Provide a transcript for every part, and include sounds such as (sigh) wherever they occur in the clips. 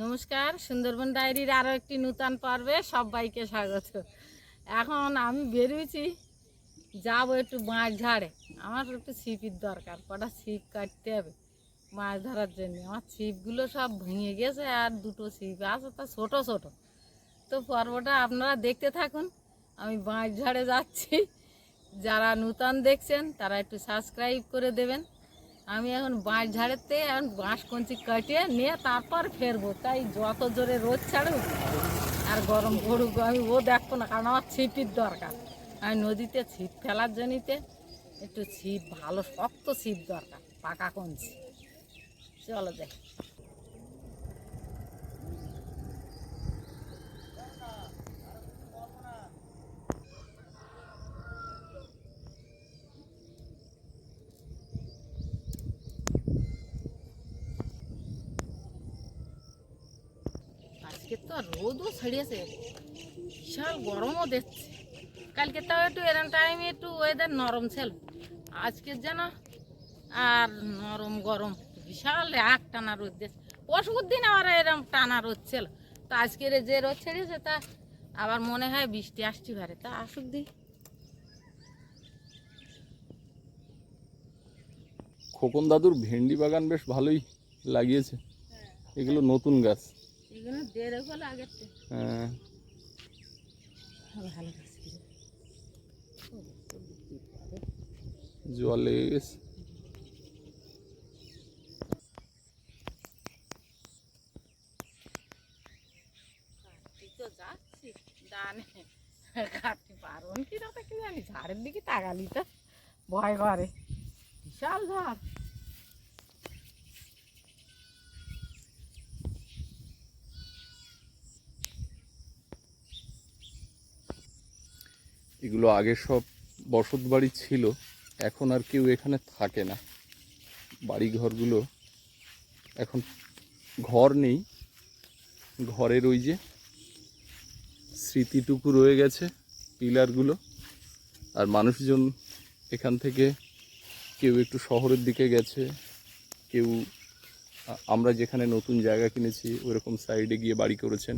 নমস্কার, সুন্দরবন ডায়েরির আরও একটি নূতন পর্বে সবাইকে স্বাগত। এখন আমি বেরিয়েছি যাব একটু মাছ ঝাড়ে আমার একটু ছিপির দরকার, কটা ছিপ কাটতে হবে মাছ ধরার জন্য। আমার ছিপগুলো সব ভেঙে গেছে আর দুটো ছিপ আছে, তা ছোটো ছোটো। তো পর্বটা আপনারা দেখতে থাকুন, আমি মাছ ঝাড়ে যাচ্ছি। যারা নূতন দেখছেন, তারা একটু সাবস্ক্রাইব করে দেবেন। আমি এখন বাঁশ ঝাড়েতে এখন বাঁশ কঞ্চি কাটিয়ে নিয়ে তারপর ফেরবো। তাই যত জোরে রোদ ছাড়ুক আর গরম পড়ুক, আমি ও দেখব না, কারণ আমার ছিপির দরকার। আমি নদীতে ছিপ ফেলার জন্যতে একটু ছিপ, ভালো শক্ত ছিপ দরকার, পাকা কঞ্চি। চলো দেখ আজকে তো রোদও ছাড়িয়েছে বিশাল গরমও দেখছে। কালকে তাও একটু এরম টাইমে একটু ওয়েদার নরম ছিল। আজকের যেন আর নরম গরম। বিশাল এক টানা রোদ দিচ্ছে পশুর দিন আবার এরম টানা রোদ ছিল। তো আজকের যে রোদ ছেড়েছে, তা আবার মনে হয় বৃষ্টি আসতে পারে। তা আসুক দি খোকন দাদুর ভেন্ডি বাগান বেশ ভালোই লাগিয়েছে। এগুলো নতুন গাছ। এগুলো আগের হ্যাঁ, ভালো কি জল লেগে গেছে। যাচ্ছি ডানে কাটতে পারব কি না কি জানি ঝাড়ের দিকে তাকালি তো। ভয় করে। বিশাল ঝাড়। এগুলো আগে সব বসত বাড়ি ছিল, এখন আর কেউ এখানে থাকে না। বাড়ি ঘরগুলো এখন ঘর নেই। ঘরের ওই যে স্মৃতিটুকু রয়ে গেছে পিলারগুলো, আর মানুষজন এখান থেকে কেউ একটু শহরের দিকে গেছে, কেউ আমরা যেখানে নতুন জায়গা কিনেছি ওরকম সাইডে গিয়ে বাড়ি করেছেন।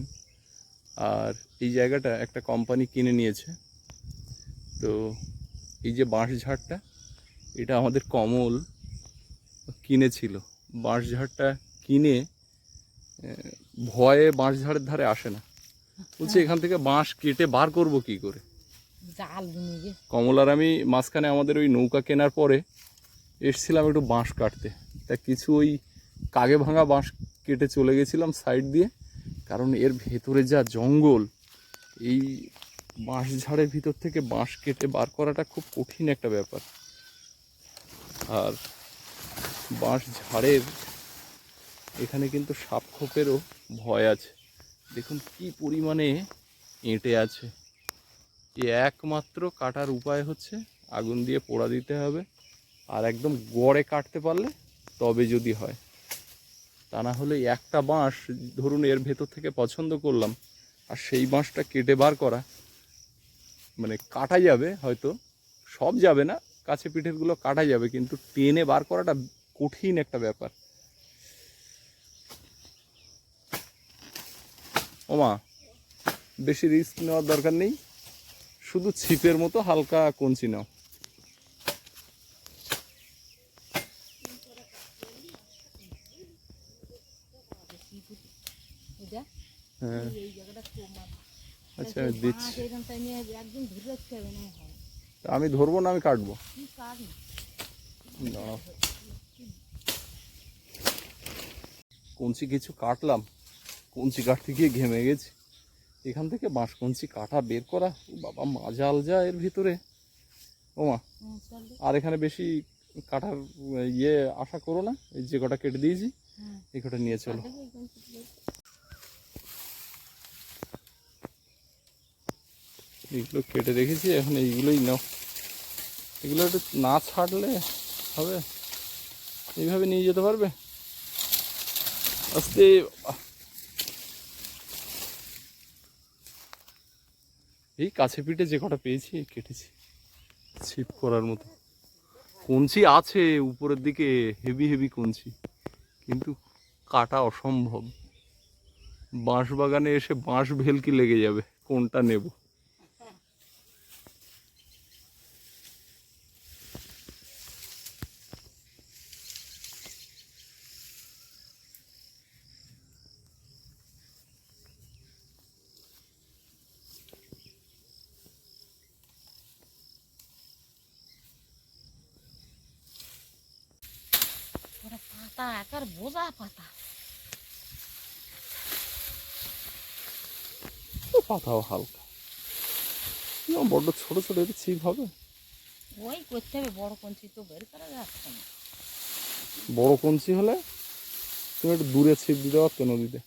আর এই জায়গাটা একটা কোম্পানি কিনে নিয়েছে। তো এই যে বাঁশঝাড়টা এটা আমাদের কমল কিনেছিল। বাঁশঝাড়টা কিনে আহ, ভয়ে বাঁশঝাড়ের ধারে আসে না। বলছে এখান থেকে বাঁশ কেটে বার করব কি করে? জাল বুনে গে কমল আর আমি মাঝখানে আমাদের ওই নৌকা কেনার পরে এসছিলাম একটু বাঁশ কাটতে। তা কিছু ওই কাগে ভাঙা বাঁশ কেটে চলে গেছিলাম সাইড দিয়ে কারণ এর ভেতরে যা জঙ্গল এই বাঁশ ঝাড়ের ভিতর থেকে বাঁশ কেটে বার করাটা খুব কঠিন একটা ব্যাপার। আর বাঁশ ঝাড়ের এখানে কিন্তু সাপ খোপেরও ভয় আছে। দেখুন কি পরিমাণে এঁটে আছে। এ একমাত্র কাটার উপায় হচ্ছে আগুন দিয়ে পোড়া দিতে হবে। আর একদম গড়ে কাটতে পারলে তবে যদি হয়। তা না হলে একটা বাঁশ, ধরুন এর ভেতর থেকে পছন্দ করলাম, আর সেই বাঁশটা কেটে বার করা মানে কাটা যাবে হয়তো, সব যাবে না, কাছে পিঠেরগুলো কাটা যাবে, কিন্তু টেনে বার করাটা কঠিন একটা ব্যাপার। ওমা, বেশি রিস্ক নেওয়ার দরকার নেই, শুধু ছিপের মতো হালকা কঞ্চি নাও এটা হ্যাঁ এই জায়গাটা খুব মাছ আচ্ছা আমি দিচ্ছি। হয় আমি ধরবো না আমি কাটবো? না। কঞ্চি কিছু কাটলাম। কঞ্চি কাটতে গিয়ে ঘেমে গেছি। এখান থেকে বাঁশ কঞ্চি কাটা বের করা। বাবা মাজাল যা এর ভিতরে। ওমা। আর এখানে বেশি কাটার ইয়ে আশা করো না। এই যে কটা কেটে দিয়েছি এই কটা নিয়ে চলো দেখি একদম কি করে। এইগুলো কেটে রেখেছি, এখন এইগুলোই নাও। এগুলো একটু না ছাড়লে হবে। এইভাবে নিয়ে যেতে পারবে? আস্তে। এই কাছে পিঠে যে কটা পেয়েছি কেটেছি। ছিপ করার মতো। কঞ্চি আছে, উপরের দিকে হেভি হেভি কঞ্চি। কিন্তু কাটা অসম্ভব। বাঁশ বাগানে এসে বাঁশ ভেলকি লেগে যাবে, কোনটা নেব ওরা পাতা একার বোঝা পাতা ও পাতাও হালকা বড্ড ছোট ছোট এটা ছিপ হবে। ওই করতে হবে বড় কঞ্চি তো বের করা যাচ্ছে না। বড় কঞ্চি হলে তুমি একটু দূরে ছিপ দিতে পারতো নদীতে।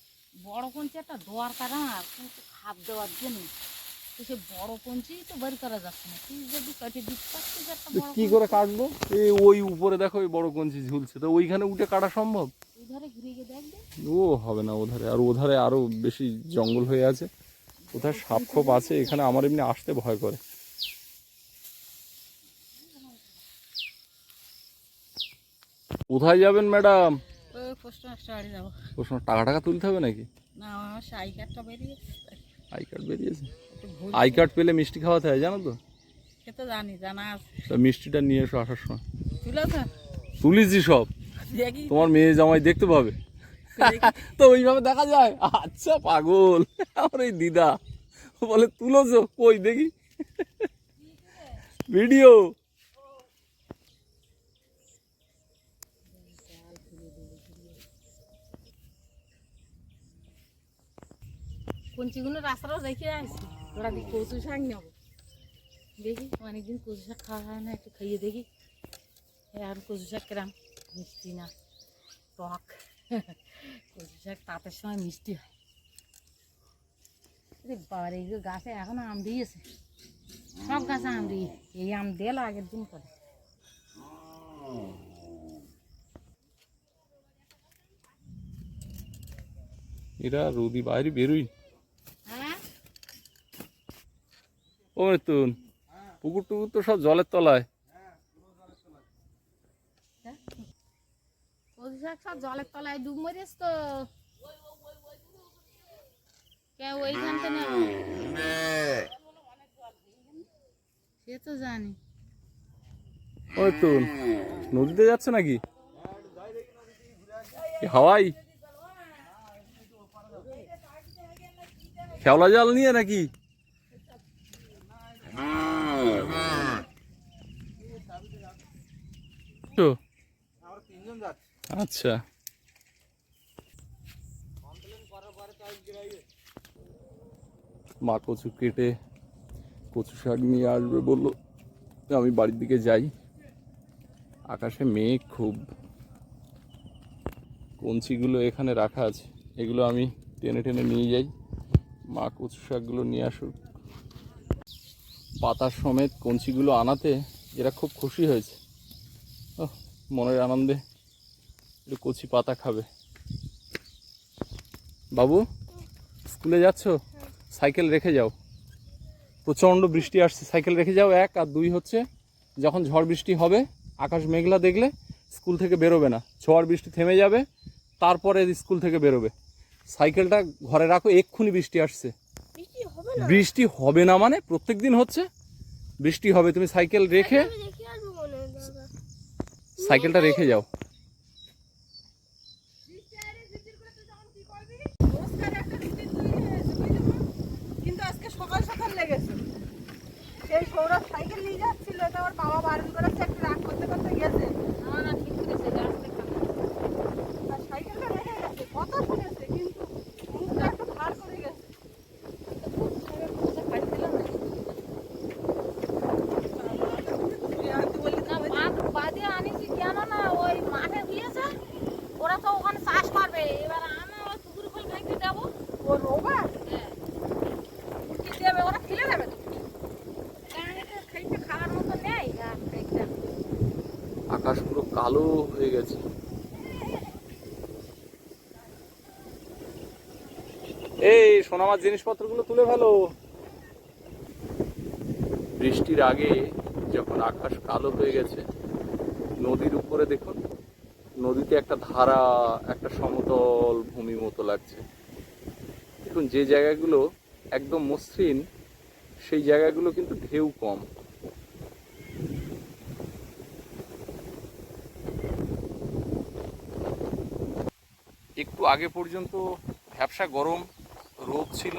বড় কঞ্চি একটা দরকার না কিন্তু খাপ দেওয়ার জন্য। তো সে বড় কঞ্চি তো বের করা যাচ্ছে না। তুই যদি কেটে দিতে পারছিস একটা বড় কি করে কাটবো? এই ওই উপরে দেখো ওই বড় কঞ্চি ঝুলছে। তো ওইখানে উঠে কাটা সম্ভব? তুই ধরে ঘুরে গিয়ে ও হবে না ওধারে। আর ওধারে আরও বেশি জঙ্গল হয়ে আছে। কোথায় সাপ খোপ আছে এখানে আমার এমনি আসতে ভয় করে। কোথায় যাবেন ম্যাডাম? টাকা টাকা তুলতে হবে নাকি? না আই বেরিয়েছে আই কার্ড বেরিয়েছে? আই কার্ড পেলে মিষ্টি খাওয়াতে হয় জানো তো? তো জানি জানা আছে। মিষ্টিটা নিয়ে এসো আসার সময়। তুলিছি? সব। তোমার মেয়ে জামাই দেখতে পাবে। তো ওইভাবে দেখা যায়? আচ্ছা পাগল। আমার এই দিদা, ও বলে, তুলোছো? কই? দেখি। ভিডিও। কঞ্চিগুলো রাস্তাটাও দেখে আসছি ওরা দিকে কচু শাক নেব। দেখি, অনেকদিন কচু শাক খাওয়া হয় না, একটু খাইয়ে দেখি। আর কচু শাক কিরাম মিষ্টি না, টক। কচু শাক তাঁতের সময় মিষ্টি হয়। যে গাছে এখনও আম দিয়েছে সব গাছে আম দিয়ে এই আম দিল আগের দিন করে। এরা রোদি বাইরে বেরোই ও মৃত্যুন পুকুর টুকুর তো সব জলের তলায় কচু শাক সব জলের তলায় ডুব মরিস তো। কে ওইখান থেকে সে তো জানি। নদীতে যাচ্ছে নাকি? কি হাওয়াই। খেওলা জাল নিয়ে নাকি? তো? আচ্ছা। মা কচু কেটে কচু শাক নিয়ে আসবে বলল। আমি বাড়ির দিকে যাই। আকাশে মেঘ খুব। কঞ্চিগুলো এখানে রাখা আছে। এগুলো আমি টেনে টেনে নিয়ে যাই। মা কচু শাকগুলো নিয়ে আসুক। পাতার সমেত কঞ্চিগুলো আনাতে এরা খুব খুশি হয়েছে। মনের আনন্দে একটু কচি পাতা খাবে। বাবু স্কুলে যাচ্ছ? সাইকেল রেখে যাও। প্রচণ্ড বৃষ্টি আসছে। সাইকেল রেখে যাও এক আর দুই হচ্ছে যখন ঝড় বৃষ্টি হবে আকাশ মেঘলা দেখলে স্কুল থেকে বেরোবে না। ঝড় বৃষ্টি থেমে যাবে তারপরে স্কুল থেকে বেরোবে। সাইকেলটা ঘরে রাখো এক্ষুনি বৃষ্টি আসছে। বৃষ্টি হবে না? মানে প্রত্যেক দিন হচ্ছে বৃষ্টি হবে। তুমি সাইকেল রেখে সাইকেলটা রেখে যাও কিন্তু আজকে সকাল সকাল লেগেছে সেই সৌরভ সাইকেল নিয়ে যাচ্ছিল, এটা ওর বাবা বারণ করেছে, একটু রাগ করতে করতে গেছে আমার না ঠিক করেছে গাছটা খারাপ। আর সাইকেলটা রেখে গেছে কথা শুনেছে কিন্তু মুখটা একটু ভার করে গেছে কচু শাকের কচু ফাড়ি দিলাম না। তুই আনতে বললি না মাঠ বাদে আনিছি কেন না ওই মাঠে দিয়েছে ওরা তো ওখানে চাষ করবে এবার আমি ওই পুকুর ফুল ভেঙে দেবো ও রোবা হ্যাঁ কি দেবে ওরা ফেলে দেবে তো খাইতে খাওয়ার মতো নেই আর খাইতে আকাশ পুরো কালো হয়ে গেছে সোনামার জিনিসপত্রগুলো তুলে ফেলো। বৃষ্টির আগে যখন আকাশ কালো হয়ে গেছে, নদীর উপরে দেখুন, নদীতে একটা ধারা, একটা সমতল ভূমি মতো লাগছে। দেখুন, যে জায়গাগুলো একদম মসৃণ, সেই জায়গাগুলো কিন্তু ঢেউ কম। একটু আগে পর্যন্ত ভ্যাবসা গরম রোদ ছিল।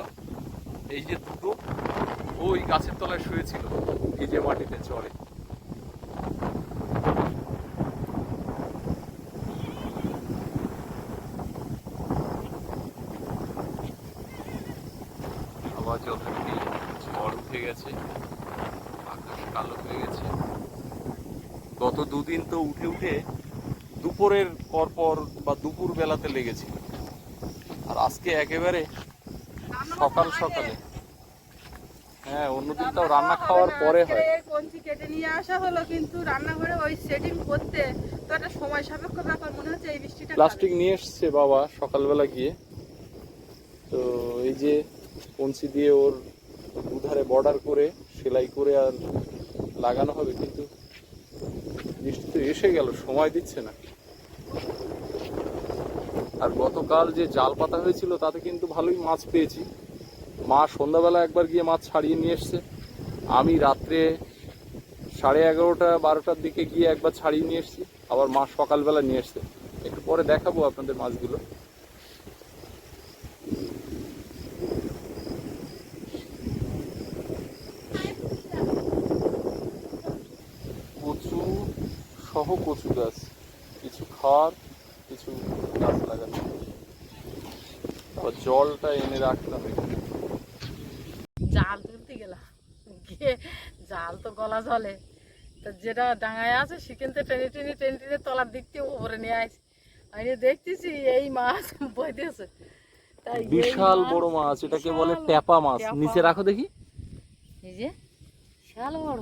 এই যে দুটো, ওই গাছের তলায় শুয়েছিল, এই যে মাটিতে চড়ে। আবার ঝড় উঠে গেছে, আকাশ কালো হয়ে গেছে। গত দুদিন তো উঠে উঠে দুপুরের পর পর বা দুপুর বেলাতে লেগেছিল। আর আজকে একেবারে সকাল সকালে। হ্যাঁ অন্যদিন তাও রান্না খাওয়ার পরে হয়। কঞ্চি কেটে নিয়ে আসা হলো কিন্তু রান্নাঘরে ওই সেটিং করতে তো একটা সময় সাপেক্ষ ব্যাপার মনে হচ্ছে এই বৃষ্টিটা প্লাস্টিক নিয়ে এসছে বাবা সকালবেলা গিয়ে। তো এই যে কঞ্চি দিয়ে ওর দুধারে বর্ডার করে সেলাই করে আর লাগানো হবে কিন্তু বৃষ্টি তো এসে গেল সময় দিচ্ছে না। আর গতকাল যে জাল পাতা হয়েছিল তাতে কিন্তু ভালোই মাছ পেয়েছি। মা সন্ধ্যাবেলা একবার গিয়ে মাছ ছাড়িয়ে নিয়ে এসছে। আমি রাত্রে সাড়ে এগারোটা, বারোটার দিকে গিয়ে একবার ছাড়িয়ে নিয়ে এসেছি। আবার মা সকালবেলা নিয়ে এসছে। একটু পরে দেখাবো আপনাদের মাছগুলো। কচু সহ কচু গাছ। কিছু খাওয়ার কিছু গাছ লাগানো। জলটা এনে রাখলাম এখানে। জাল তুলতে গেলাম গিয়ে জাল তো গলা জলে। তো যেটা ডাঙায় আছে সেখান থেকে টেনে টেনে টেনে টেনে তলার দিক থেকে উপরে নিয়ে আসি আমি দেখতেছি এই মাছ বইতেছে। বিশাল বড় মাছ এটাকে বলে ট্যাপা মাছ। নিচে রাখো দেখি। এই যে বিশাল বড়।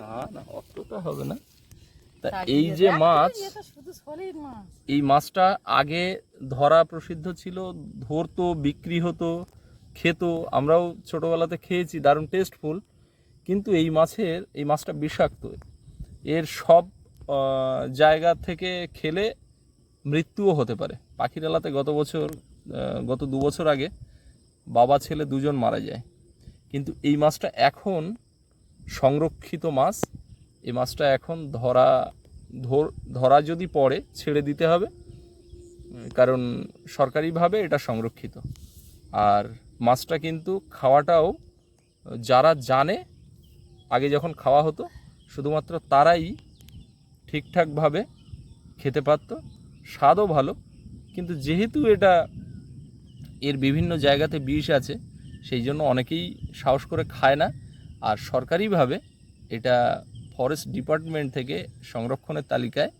না না অতটা হবে না। তা এই যে দেখ, মাছ এটা শুধু সলিড মাছ। এই মাছটা আগে ধরা প্রসিদ্ধ ছিল ধরতো বিক্রি হতো। খেত, আমরাও ছোটোবেলাতে খেয়েছি, দারুণ টেস্টফুল কিন্তু এই মাছের, এই মাছটা বিষাক্ত। এর সব জায়গা থেকে খেলে মৃত্যুও হতে পারে। পাখিরালাতে গত বছর গত দু বছর আগে বাবা ছেলে দুজন মারা যায়। কিন্তু এই মাছটা এখন সংরক্ষিত মাছ। এই মাছটা এখন ধরা, ধর- ধরা যদি পড়ে, ছেড়ে দিতে হবে। কারণ সরকারিভাবে এটা সংরক্ষিত। আর মাছটা কিন্তু খাওয়াটাও যারা জানে আগে যখন খাওয়া হতো শুধুমাত্র তারাই ঠিকঠাকভাবে খেতে পারত স্বাদও ভালো। কিন্তু যেহেতু এটা এর বিভিন্ন জায়গাতে বিষ আছে সেই জন্য অনেকেই সাহস করে খায় না। আর সরকারিভাবে এটা ফরেস্ট ডিপার্টমেন্ট থেকে সংরক্ষণের তালিকায়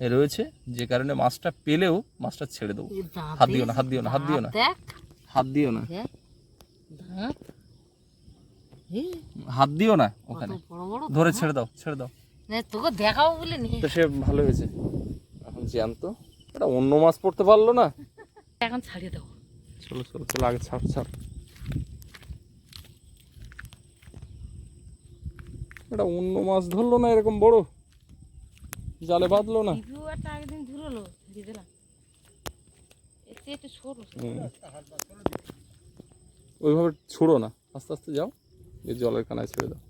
রয়েছে যে কারণে মাছটা পেলেও মাছটা ছেড়ে দেবো। হাত দিও না, হাত দিও না, হাত দিও না। হাত দিও না। হাত দিও না ওখানে। ধরে ছেড়ে দাও ছেড়ে দাও। নে, তোকে দেখাবো বলে নিয়ে তো সে ভালো হয়েছে। এখন জ্যান্ত। এটা অন্য মাছ পড়তে পারল না। (laughs) এখন ছাড়িয়ে দেবো চলো চলো চলো আগে ছাড় ছাড়। এটা অন্য মাছ ধরলো না এরকম বড়? জালে বাঁধলো না? একদিন দিলাম। এতে একটু সরু। ওইভাবে ছুড়ো না। আস্তে আস্তে যাও এই জলের কানায় ছেড়ে দাও।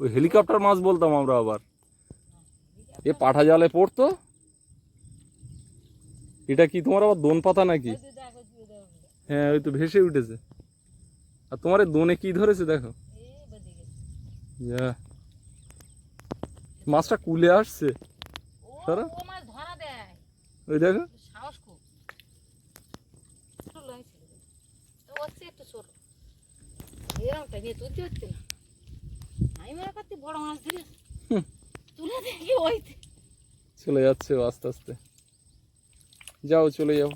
ওই হেলিকপ্টার মাছ বলতাম আমরা আবার। এ পাঠা জালে পড়তো? এটা কি তোমার আবার দোন পাতা নাকি। হ্যাঁ ওই তো ভেসে উঠেছে। আর তোমার এই দোনে কি ধরেছে দেখো এই বেঁধে গেছে। যা মাছটা কুলে আসছে ও সরো। ও মাছ ধরা দেয় ওই দেখো সাহস খুব ছোট লয় ছিল তো হচ্ছে একটু ছোট এরকমটা নিয়ে তুলতে হচ্ছে না আমি মনে করছি বড় মাছ ধরে হুম। তুলে দেখি ওই চলে যাচ্ছে ও আস্তে আস্তে যাও চলে যাও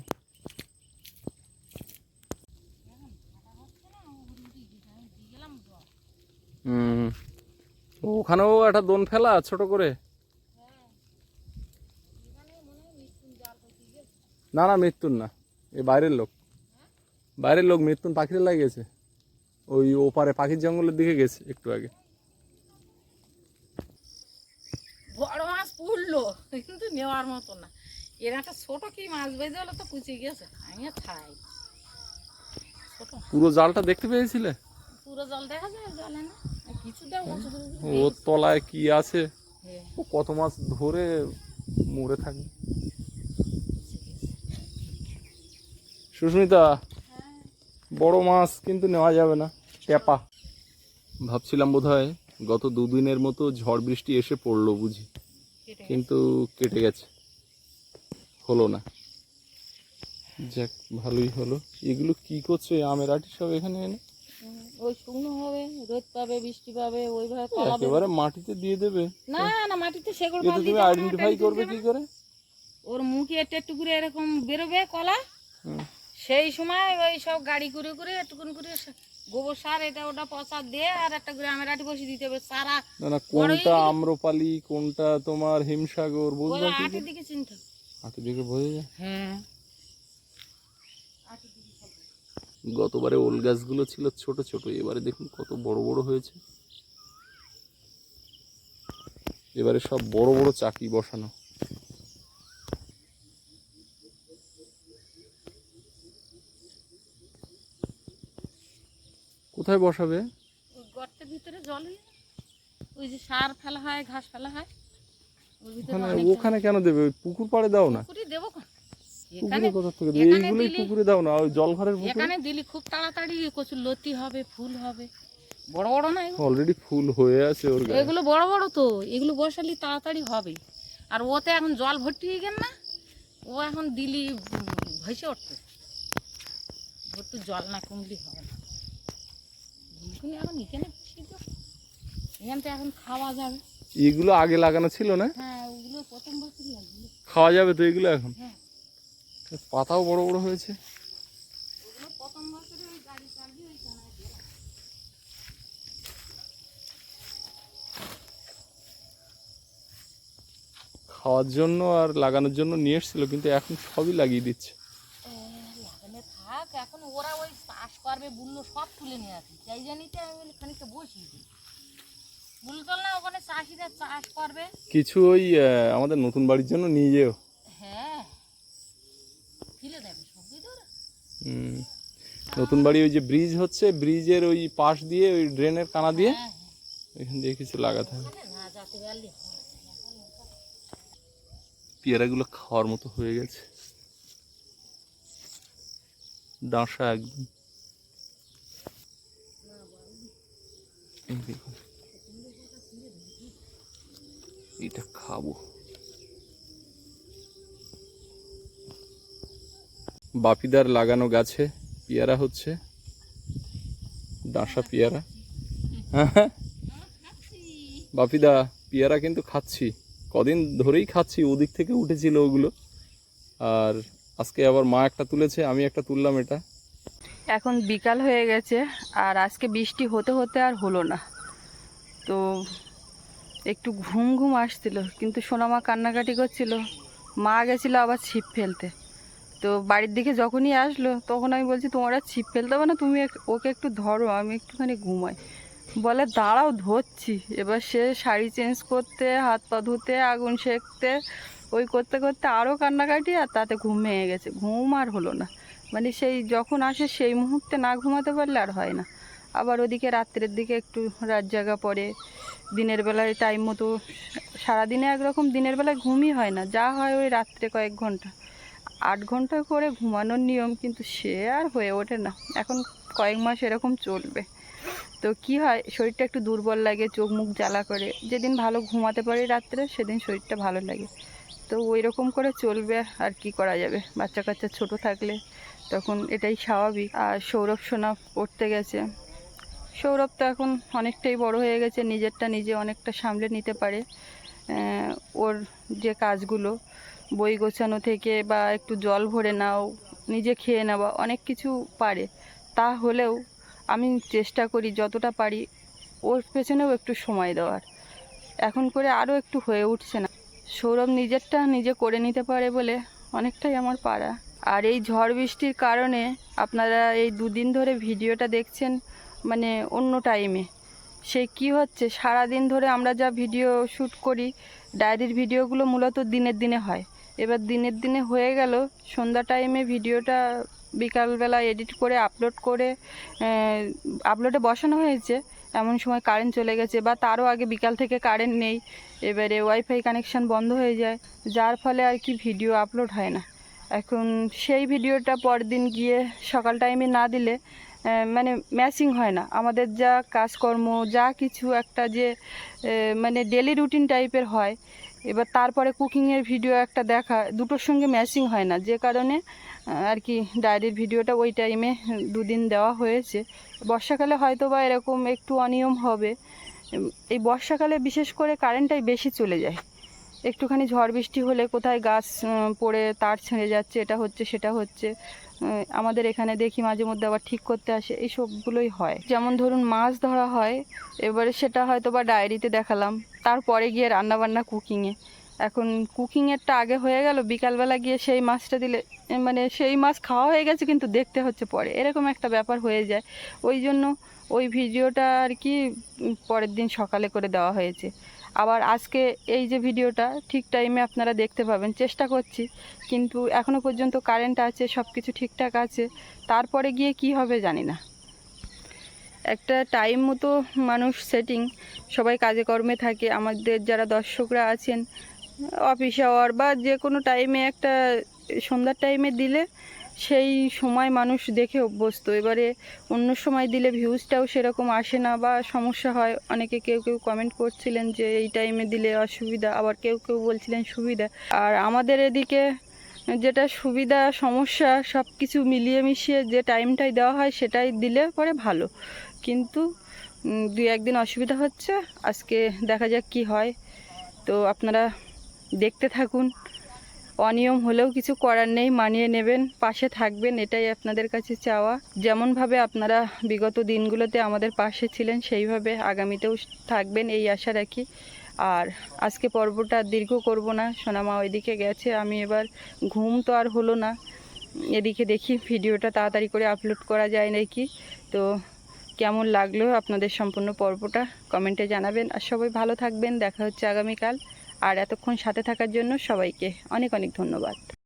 ওখানেও একটা দোন ফেলা ছোট করে? না না মৃত্যুর না। এ বাইরের লোক। বাইরের লোক মৃত্যুন পাখিরা লাগিয়েছে। ওই ওপারে পাখির জঙ্গলের দিকে গেছে একটু আগে। বড় মাছ পুড়লো কিন্তু নেওয়ার মতো না। এর একটা ছোট কি মাছ বেঁধে হলো তো কুচি গেছে আমি খাই। পুরো জালটা দেখতে পেয়েছিলে? পুরো জল দেখা যায় জলে না? ওর তলায় কি আছে? ও কত মাছ ধরে মরে থাকবে সুস্মিতা, বড় মাছ কিন্তু নেওয়া যাবে না টেপা ভাবছিলাম বোধহয় গত দুদিনের মতো ঝড় বৃষ্টি এসে পড়ল বুঝি, কিন্তু কেটে গেছে, হলো না। যাক, ভালোই হলো। এগুলো কি করছ, আমের আটি সব এখানে এনে? ওই শুকনো হবে রোদ পাবে বৃষ্টি পাবে ওইভাবে একেবারে মাটিতে দিয়ে দেবে। না না মাটিতে সেগুলো এটা তুমি আইডেন্টিফাই করবে কি করে? ওর মুখে একটু একটু করে এরকম বেরোবে কলা সেই সময় ওই সব গাড়ি করে করে একটুকুন করে গোবর সার এটা ওটা পচা দিয়ে আর একটা করে আমের আটি বসিয়ে দিতে হবে সারা না না কোনটা আম্রপালি কোনটা তোমার হিমসাগর বুঝলে আটের দিকে চিনতে। দিকে বোঝা যায়? হ্যাঁ। গতবারে ওল গাছগুলো ছিল ছোট ছোট এবারে দেখুন কত বড় বড় হয়েছে। এবারে সব বড় বড় চাকি বসানো। কোথায় বসাবে? গর্তের ভিতরে জল ওই যে সার ফেলা হয় ঘাস ফেলা হয় ওখানে ওখানে কেন দেবে? ওই পুকুর পাড়ে দাও না। পুকুরি দেবো কোন? এখানে কোথা থেকে এইগুলোই পুকুরে দাও না ওই পুকুরে এখানে দিলি খুব তাড়াতাড়ি কচুর লতি হবে ফুল হবে। বড় বড় না? অলরেডি ফুল হয়ে আছে ওর গায়ে। এগুলো বড় বড় তো এগুলো বসালি তাড়াতাড়ি হবে। আর ওতে এখন জল ভর্তি হয়ে গেল না ও এখন দিলি ভেসে একটু জল না কমলি হবে না। এগুলো এখন এখানে এখান থেকে এখন খাওয়া যাবে। এগুলো আগে লাগানো ছিল না? হ্যাঁ ওগুলো প্রথম বছর খাওয়া যাবে তো এগুলো এখন? হ্যাঁ। পাতাও বড় বড় হয়েছে। খাওয়ার জন্য আর লাগানোর জন্য নিয়ে এসেছিল কিন্তু এখন সবই লাগিয়ে দিচ্ছে। থাক এখন ওরা ওই চাষ করবে বুল্লো সব তুলে নিয়ে আসি সেই জন্যই আমি বলি খানিকটা বসিয়ে দিই। বুলতল না ওখানে চাষিরা চাষ করবে। কিছু ওই আমাদের নতুন বাড়ির জন্য নিয়ে যেও হ্যাঁ ফেলে দেবে সবজি তো ওরা হুম। নতুন বাড়ি ওই যে ব্রিজ হচ্ছে ব্রিজের ওই পাশ দিয়ে ওই ড্রেনের কানা দিয়ে ওইখান দিয়ে কিছু লাগাতে হবে। হ্যাঁ না যাতে পারলে হয়। পেয়ারাগুলো খাওয়ার মতো হয়ে গেছে। ডাঁসা একদম। এটা খাব। বাপিদার লাগানো গাছে পেয়ারা হচ্ছে। ডাঁসা পেয়ারা। বাপিদা, পেয়ারা কিন্তু খাচ্ছি। কদিন ধরেই খাচ্ছি, ওদিক থেকে উঠেছিল ওগুলো। আর আজকে আবার মা একটা তুলেছে, আমি একটা তুললাম এটা। এখন বিকাল হয়ে গেছে, আর আজকে বৃষ্টি হতে হতে আর হলো না। তো একটু ঘুম ঘুম আসছিল, কিন্তু সোনামা কান্নাকাটি করছিল। মা গেছিল আবার ছিপ ফেলতে। তো বাড়ির দিকে যখনই আসলো, তখন আমি বলছি, তোমার আর ছিপ ফেলতে হবে না, তুমি ওকে একটু ধরো, আমি একটুখানি ঘুমাই। বলে, দাঁড়াও, ধরছি। এবার সে শাড়ি চেঞ্জ করতে, হাত পা ধুতে, আগুন সেঁকতে, ওই করতে করতে আরও কান্নাকাটি, আর তাতে ঘুম ভেঙে গেছে। ঘুম আর হলো না। মানে সেই যখন আসে, সেই মুহূর্তে না ঘুমাতে পারলে আর হয় না। আবার ওদিকে রাত্রের দিকে একটু রাত জাগা পড়ে, দিনের বেলায় টাইম মতো, সারাদিনে একরকম দিনের বেলায় ঘুমই হয় না। যা হয় ওই রাত্রে কয়েক ঘণ্টা। আট ঘণ্টা করে ঘুমানোর নিয়ম কিন্তু সে আর হয়ে ওঠে না। এখন কয়েক মাস এরকম চলবে। তো কি হয়, শরীরটা একটু দুর্বল লাগে, চোখ মুখ জ্বালা করে। যেদিন ভালো ঘুমাতে পারি রাত্রে, সেদিন শরীরটা ভালো লাগে। তো ওই রকম করে চলবে আর কি করা যাবে? বাচ্চা কাচ্চা ছোট থাকলে তখন এটাই স্বাভাবিক। আর সৌরভ সোনা পড়তে গেছে। সৌরভ তো এখন অনেকটাই বড় হয়ে গেছে, নিজেরটা নিজে অনেকটা সামলে নিতে পারে। ওর যে কাজগুলো বই গোছানো থেকে বা একটু জল ভরে নাও, নিজে খেয়ে নেওয়া অনেক কিছু পারে, তা হলেও আমি চেষ্টা করি যতটা পারি ওর পেছনেও একটু সময় দেওয়ার। এখন করে আরও একটু হয়ে উঠছে না। সৌরভ নিজেরটা নিজে করে নিতে পারে বলে অনেকটাই আমার পাড়া। আর এই ঝড় বৃষ্টির কারণে আপনারা এই দুদিন ধরে ভিডিওটা দেখছেন মানে অন্য টাইমে। সে কি হচ্ছে? সারা দিন ধরে আমরা যা ভিডিও শ্যুট করি, ডায়েরির ভিডিওগুলো মূলত দিনের দিনে হয়। এবার দিনের দিনে হয়ে গেল। সন্ধ্যা টাইমে ভিডিওটা বিকালবেলা এডিট করে আপলোড করে আপলোডে বসানো হয়েছে। এমন সময় কারেন্ট চলে গেছে বা তারও আগে বিকাল থেকে কারেন্ট নেই। এবারে ওয়াইফাই কানেকশান বন্ধ হয়ে যায়। যার ফলে আর কি ভিডিও আপলোড হয় না। এখন সেই ভিডিওটা পরদিন গিয়ে সকাল টাইমে না দিলে মানে ম্যাচিং হয় না। আমাদের যা কাজকর্ম, যা কিছু একটা যে মানে ডেলি রুটিন টাইপের হয় এবার তারপরে কুকিংয়ের ভিডিও একটা দেখা, দুটোর সঙ্গে ম্যাচিং হয় না। যে কারণে আর কি ডায়েরির ভিডিওটা ওই টাইমে দুদিন দেওয়া হয়েছে। বর্ষাকালে হয়তো বা এরকম একটু অনিয়ম হবে। এই বর্ষাকালে বিশেষ করে কারেন্টটাই বেশি চলে যায়। একটুখানি ঝড় বৃষ্টি হলে কোথায় গাছ পড়ে, তার ছেড়ে যাচ্ছে, এটা হচ্ছে, সেটা হচ্ছে আমাদের এখানে দেখি মাঝে মধ্যে আবার ঠিক করতে আসে এই সবগুলোই হয়। যেমন ধরুন মাছ ধরা হয়, এবারে সেটা হয়তো বা ডায়েরিতে দেখালাম। তারপরে গিয়ে রান্নাবান্না কুকিংয়ে এখন কুকিংয়েরটা আগে হয়ে গেল, বিকালবেলা গিয়ে সেই মাছটা দিলে মানে সেই মাছ খাওয়া হয়ে গেছে কিন্তু দেখতে হচ্ছে পরে। এরকম একটা ব্যাপার হয়ে যায়। ওই জন্য ওই ভিডিওটা আর কি পরের দিন সকালে করে দেওয়া হয়েছে। আবার আজকে এই যে ভিডিওটা, ঠিক টাইমে আপনারা দেখতে পাবেন, চেষ্টা করছি। কিন্তু এখনও পর্যন্ত কারেন্ট আছে সব কিছু ঠিকঠাক আছে। তারপরে গিয়ে কি হবে জানি না। একটা টাইম মতো মানুষ সেটিং সবাই কাজে কর্মে থাকে, আমাদের যারা দর্শকরা আছেন অফিস আওয়ার বা যে কোনো টাইমে একটা সন্ধ্যার টাইমে দিলে সেই সময় মানুষ দেখে অভ্যস্ত। এবারে অন্য সময় দিলে ভিউজটাও সেরকম আসে না বা সমস্যা হয়। অনেকে কেউ কেউ কমেন্ট করছিলেন যে এই টাইমে দিলে অসুবিধা, আবার কেউ কেউ বলছিলেন সুবিধা। আর আমাদের এদিকে যেটা সুবিধা, সমস্যা সব কিছু মিলিয়ে মিশিয়ে যে টাইমটাই দেওয়া হয় সেটাই দিলে পরে ভালো। কিন্তু দু একদিন অসুবিধা হচ্ছে। আজকে দেখা যাক কি হয়। তো আপনারা দেখতে থাকুন। অনিয়ম হলেও কিছু করার নেই, মানিয়ে নেবেন, পাশে থাকবেন, এটাই আপনাদের কাছে চাওয়া। যেমনভাবে আপনারা বিগত দিনগুলোতে আমাদের পাশে ছিলেন, সেইভাবে আগামীতেও থাকবেন, এই আশা রাখি। আর আজকে পর্বটা দীর্ঘ করব না, সোনামা ওইদিকে গেছে, আমি এবার ঘুম তো আর হলো না। এদিকে দেখি ভিডিওটা তাড়াতাড়ি করে আপলোড করা যায় নাকি। তো কেমন লাগল আপনাদের সম্পূর্ণ পর্বটা কমেন্টে জানাবেন। আর সবাই ভালো থাকবেন, দেখা হচ্ছে আগামীকাল। আর এতক্ষণ সাথে থাকার জন্য সবাইকে অনেক অনেক ধন্যবাদ।